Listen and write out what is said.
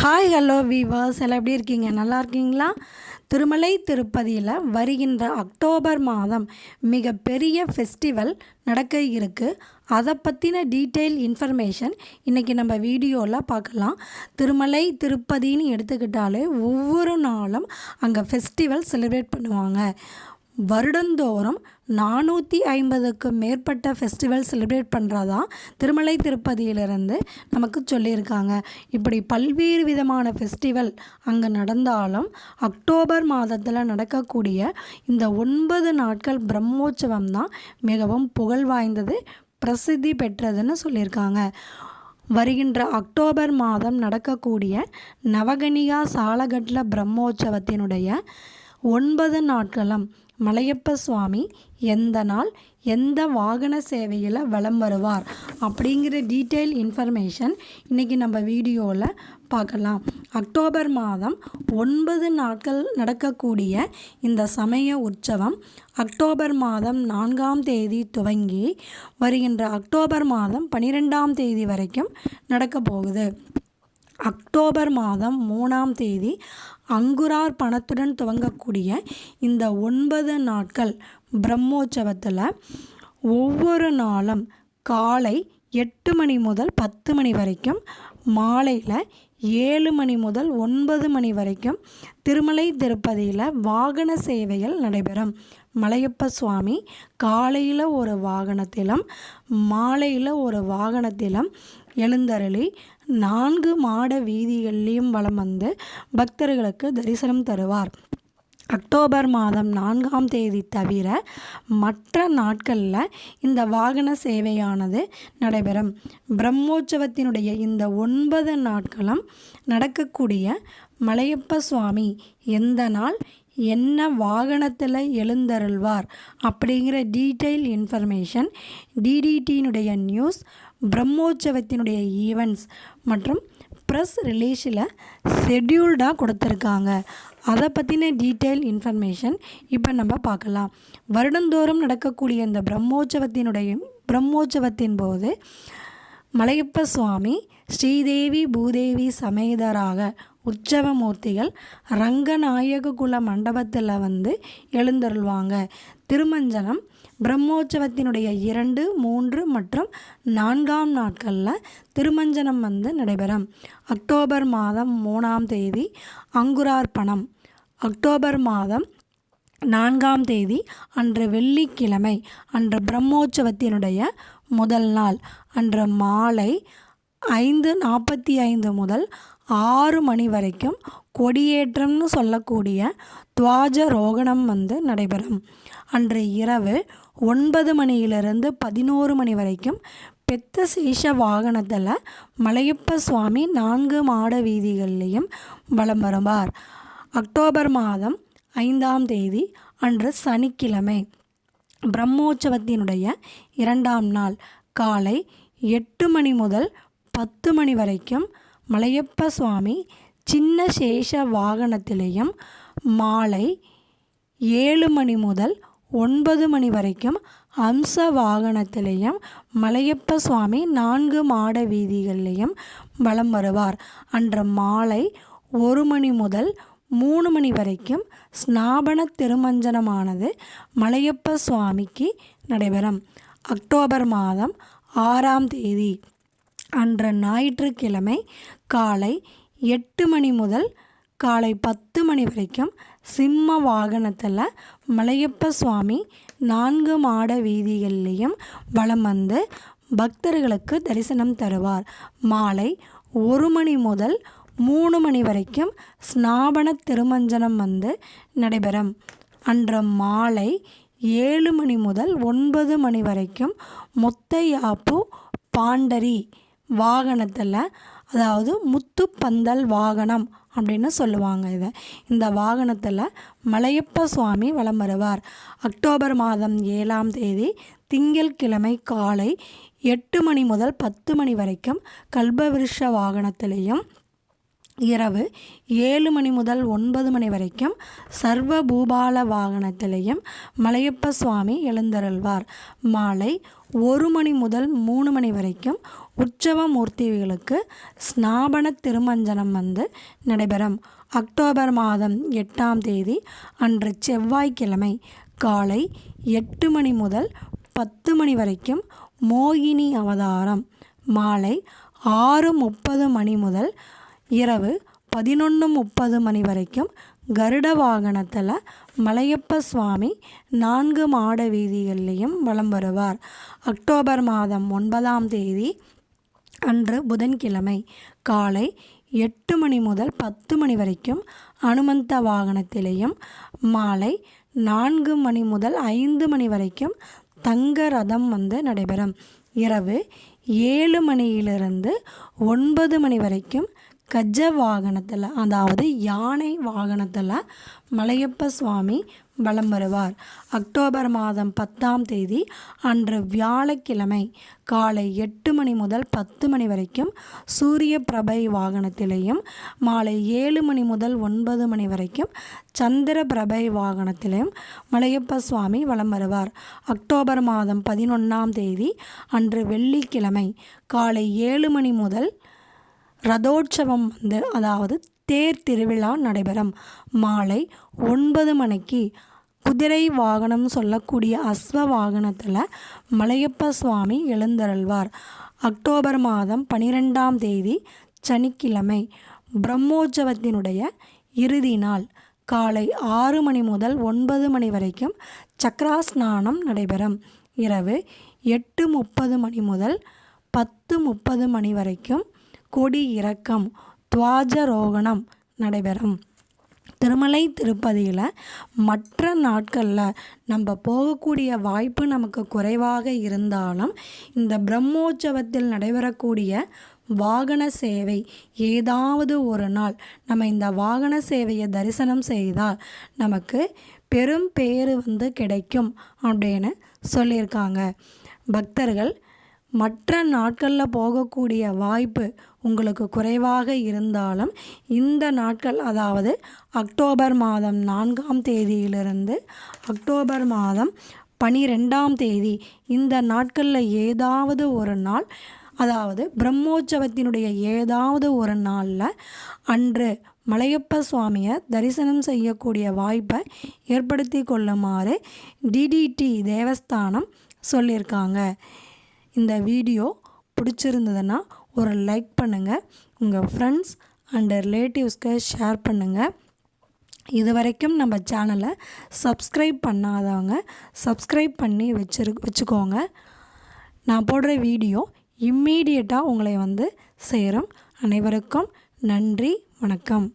Hi hello viewers எல்லாம் எப்படி இருக்கீங்க? நல்லா இருக்கீங்களா? திருமலை திருப்பதியில் வருகின்ற அக்டோபர் மாதம் மிகப்பெரிய ஃபெஸ்டிவல் நடக்க இருக்குது அதை பற்றின டீட்டெயில் இன்ஃபர்மேஷன் இன்றைக்கி நம்ம வீடியோவில் பார்க்கலாம். திருமலை திருப்பதின்னு எடுத்துக்கிட்டாலே ஒவ்வொரு நாளும் அங்கே ஃபெஸ்டிவல் செலிப்ரேட் பண்ணுவாங்க. வருடந்தோறும் நானூற்றி ஐம்பதுக்கும் மேற்பட்ட ஃபெஸ்டிவல் செலிப்ரேட் பண்ணுறதா திருமலை திருப்பதியிலிருந்து நமக்கு சொல்லியிருக்காங்க. இப்படி பல்வேறு விதமான ஃபெஸ்டிவல் அங்கே நடந்தாலும் அக்டோபர் மாதத்தில் நடக்கக்கூடிய இந்த ஒன்பது நாட்கள் பிரம்மோற்சவம் தான் மிகவும் புகழ் வாய்ந்தது பிரசித்தி பெற்றதுன்னு சொல்லியிருக்காங்க. வருகின்ற அக்டோபர் மாதம் நடக்கக்கூடிய நவகனிகா சாலகட்ல பிரம்மோற்சவத்தினுடைய ஒன்பது நாட்களும் மலையப்ப சுவாமி எந்த நாள் எந்த வாகன சேவையில் வலம் வருவார் அப்படிங்கிற டீட்டெயில் இன்ஃபர்மேஷன் இன்றைக்கி நம்ம வீடியோவில் பார்க்கலாம். அக்டோபர் மாதம் ஒன்பது நாட்கள் நடக்கக்கூடிய இந்த சமய உற்சவம் அக்டோபர் மாதம் நான்காம் தேதி துவங்கி வருகின்ற அக்டோபர் மாதம் பன்னிரெண்டாம் தேதி வரைக்கும் நடக்க போகுது. அக்டோபர் மாதம் மூணாம் தேதி அங்குரார் பணத்துடன் துவங்கக்கூடிய இந்த ஒன்பது நாட்கள் பிரம்மோற்சவத்தில் ஒவ்வொரு நாளும் காலை எட்டு மணி முதல் பத்து மணி வரைக்கும் மாலையில் ஏழு மணி முதல் ஒன்பது மணி வரைக்கும் திருமலை திருப்பதியில் வாகன சேவைகள் நடைபெறும். மலையப்ப சுவாமி காலையில் ஒரு வாகனத்திலும் மாலையில் ஒரு வாகனத்திலும் எழுந்தருளி நான்கு மாட வீதிகளிலும் வலம் வந்து பக்தர்களுக்கு தரிசனம் தருவார். அக்டோபர் மாதம் நான்காம் தேதி தவிர மற்ற நாட்களில் இந்த வாகன சேவையானது நடைபெறும். பிரம்மோற்சவத்தினுடைய இந்த ஒன்பது நாட்களும் நடக்கக்கூடிய மலையப்ப சுவாமி எந்த நாள் என்ன வாகனத்தில் எழுந்தருள்வார் அப்படிங்கிற டீட்டெயில் இன்ஃபர்மேஷன் டிடிடியினுடைய நியூஸ் பிரம்மோற்சவத்தினுடைய ஈவெண்ட்ஸ் மற்றும் ப்ரெஸ் ரிலீஸில் ஷெட்யூல்டாக கொடுத்துருக்காங்க. அதை பற்றின டீட்டெயில் இன்ஃபர்மேஷன் இப்போ நம்ம பார்க்கலாம். வருடந்தோறும் நடக்கக்கூடிய இந்த பிரம்மோற்சவத்தினுடைய பிரம்மோற்சவத்தின் போது மலையப்ப சுவாமி ஸ்ரீதேவி பூதேவி சமேதராக உற்சவமூர்த்திகள் ரங்கநாயக குல மண்டபத்தில் வந்து எழுந்தருள்வாங்க. திருமஞ்சனம் பிரம்மோற்சவத்தினுடைய இரண்டு மூன்று மற்றும் நான்காம் நாட்களில் திருமஞ்சனம் வந்து நடைபெறும். அக்டோபர் மாதம் மூணாம் தேதி அங்குரார்ப்பணம். அக்டோபர் மாதம் நான்காம் தேதி அன்று வெள்ளிக்கிழமை அன்று பிரம்மோற்சவத்தினுடைய முதல் நாள். அன்று மாலை ஐந்து நாற்பத்தி ஐந்து முதல் ஆறு மணி வரைக்கும் கொடியேற்றம்னு சொல்லக்கூடிய துவாஜ ரோகணம் வந்து நடைபெறும். அன்று இரவு ஒன்பது மணியிலிருந்து பதினோரு மணி வரைக்கும் பெத்த சேஷ வாகனத்தில் மலையப்ப சுவாமி நான்கு மாட வீதிகளிலையும் வலம் வருவார். அக்டோபர் மாதம் ஐந்தாம் தேதி அன்று சனிக்கிழமை. பிரம்மோற்சவத்தினுடைய இரண்டாம் நாள் காலை எட்டு மணி முதல் பத்து மணி வரைக்கும் மலையப்ப சுவாமி சின்ன சேஷ வாகனத்திலையும் மாலை ஏழு மணி முதல் ஒன்பது மணி வரைக்கும் அம்ச வாகனத்திலையும் மலையப்ப சுவாமி நான்கு மாட வீதிகள்லேயும் வலம் வருவார். அன்று மாலை ஒரு மணி முதல் மூணு மணி வரைக்கும் ஸ்நாபன திருமஞ்சனமானது மலையப்ப சுவாமிக்கு நடைபெறும். அக்டோபர் மாதம் ஆறாம் தேதி அன்று ஞாயிற்றுக்கிழமை காலை எட்டு மணி முதல் காலை பத்து மணி வரைக்கும் சிம்ம வாகனத்தில் மலையப்ப சுவாமி நான்கு மாட வீதிகள்லேயும் வலம் வந்து பக்தர்களுக்கு தரிசனம் தருவார். மாலை ஒரு மணி முதல் மூணு மணி வரைக்கும் ஸ்நாபன திருமஞ்சனம் வந்து நடைபெறும். அன்று மாலை ஏழு மணி முதல் ஒன்பது மணி வரைக்கும் முத்தையாப்பு பாண்டரி வாகனத்தில் அதாவது முத்துப்பந்தல் வாகனம் அப்படின்னு சொல்லுவாங்க இதை. இந்த வாகனத்தில் மலையப்ப சுவாமி வலம் வருவார். அக்டோபர் மாதம் ஏழாம் தேதி திங்கட்கிழமை காலை எட்டு மணி முதல் பத்து மணி வரைக்கும் கல்பவிருஷ வாகனத்திலையும் இரவு ஏழு மணி முதல் ஒன்பது மணி வரைக்கும் சர்வ பூபால வாகனத்திலையும் மலையப்ப சுவாமி எழுந்தருள்வார். மாலை ஒரு மணி முதல் மூணு மணி வரைக்கும் உற்சவ மூர்த்திகளுக்கு ஸ்நாபன திருமஞ்சனம் வந்து நடைபெறும். அக்டோபர் மாதம் எட்டாம் தேதி அன்று செவ்வாய்க்கிழமை காலை எட்டு மணி முதல் பத்து மணி வரைக்கும் மோகினி அவதாரம். மாலை ஆறு முப்பது மணி முதல் இரவு பதினொன்று முப்பது மணி வரைக்கும் கருட வாகனத்தில் மலையப்ப சுவாமி நான்கு மாட வீதிகள்லேயும் வலம் வருவார். அக்டோபர் மாதம் ஒன்பதாம் தேதி அன்று புதன்கிழமை காலை எட்டு மணி முதல் பத்து மணி வரைக்கும் அனுமந்த வாகனத்திலேயும் மாலை நான்கு மணி முதல் ஐந்து மணி வரைக்கும் தங்க ரதம் வந்து நடைபெறும். இரவு ஏழு மணியிலிருந்து ஒன்பது மணி வரைக்கும் கஜ வாகனத்தில் அதாவது யானை வாகனத்தில் மலையப்ப சுவாமி வலம் வருவார். அக்டோபர் மாதம் பத்தாம் தேதி அன்று வியாழக்கிழமை காலை எட்டு மணி முதல் பத்து மணி வரைக்கும் சூரிய பிரபை வாகனத்திலேயும் மாலை ஏழு மணி முதல் ஒன்பது மணி வரைக்கும் சந்திர பிரபை வாகனத்திலையும் மலையப்ப சுவாமி வலம் வருவார். அக்டோபர் மாதம் பதினொன்றாம் தேதி அன்று வெள்ளிக்கிழமை காலை ஏழு மணி முதல் ரதோற்சவம் வந்து அதாவது தேர் திருவிழா நடைபெறும். மாலை ஒன்பது மணிக்கு குதிரை வாகனம் சொல்லக்கூடிய அஸ்வ வாகனத்தில் மலையப்ப சுவாமி எழுந்தருள்வார். அக்டோபர் மாதம் பனிரெண்டாம் தேதி சனிக்கிழமை பிரம்மோற்சவத்தினுடைய இறுதி நாள். காலை ஆறு மணி முதல் ஒன்பது மணி வரைக்கும் சக்கராஸ்நானம் நடைபெறும். இரவு எட்டு முப்பது மணி முதல் பத்து முப்பது மணி வரைக்கும் கொடி இறக்கம் துவாஜரோகணம் நடைபெறும். திருமலை திருப்பதியில் மற்ற நாட்களில் நம்ம போகக்கூடிய வாய்ப்பு நமக்கு குறைவாக இருந்தாலும் இந்த பிரம்மோற்சவத்தில் நடைபெறக்கூடிய வாகன சேவை ஏதாவது ஒரு நாள் நம்ம இந்த வாகன சேவையை தரிசனம் செய்தால் நமக்கு பெரும் பேர் வந்து கிடைக்கும் அப்படின்னு சொல்லியிருக்காங்க. பக்தர்கள் மற்ற நாட்களில் போகக்கூடிய வாய்ப்பு உங்களுக்கு குறைவாக இருந்தாலும் இந்த நாட்கள் அதாவது அக்டோபர் மாதம் நான்காம் தேதியிலிருந்து அக்டோபர் மாதம் பனிரெண்டாம் தேதி இந்த நாட்களில் ஏதாவது ஒரு நாள் அதாவது பிரம்மோற்சவத்தினுடைய ஏதாவது ஒரு நாளில் அன்று மலையப்ப சுவாமியை தரிசனம் செய்யக்கூடிய வாய்ப்பை ஏற்படுத்தி கொள்ளுமாறு டிடிடி தேவஸ்தானம் சொல்லியிருக்காங்க. இந்த வீடியோ பிடிச்சிருந்ததுன்னா ஒரு லைக் பண்ணுங்கள் உங்கள் ஃப்ரெண்ட்ஸ் அண்ட் ரிலேட்டிவ்ஸ்க்கு ஷேர் பண்ணுங்கள் இது வரைக்கும் நம்ம சேனலை சப்ஸ்கிரைப் பண்ணாதவங்க சப்ஸ்கிரைப் பண்ணி வச்சிரு வச்சுக்கோங்க. நான் போடுற வீடியோ இம்மீடியட்டாக உங்களை வந்து சேரும். அனைவருக்கும் நன்றி வணக்கம்.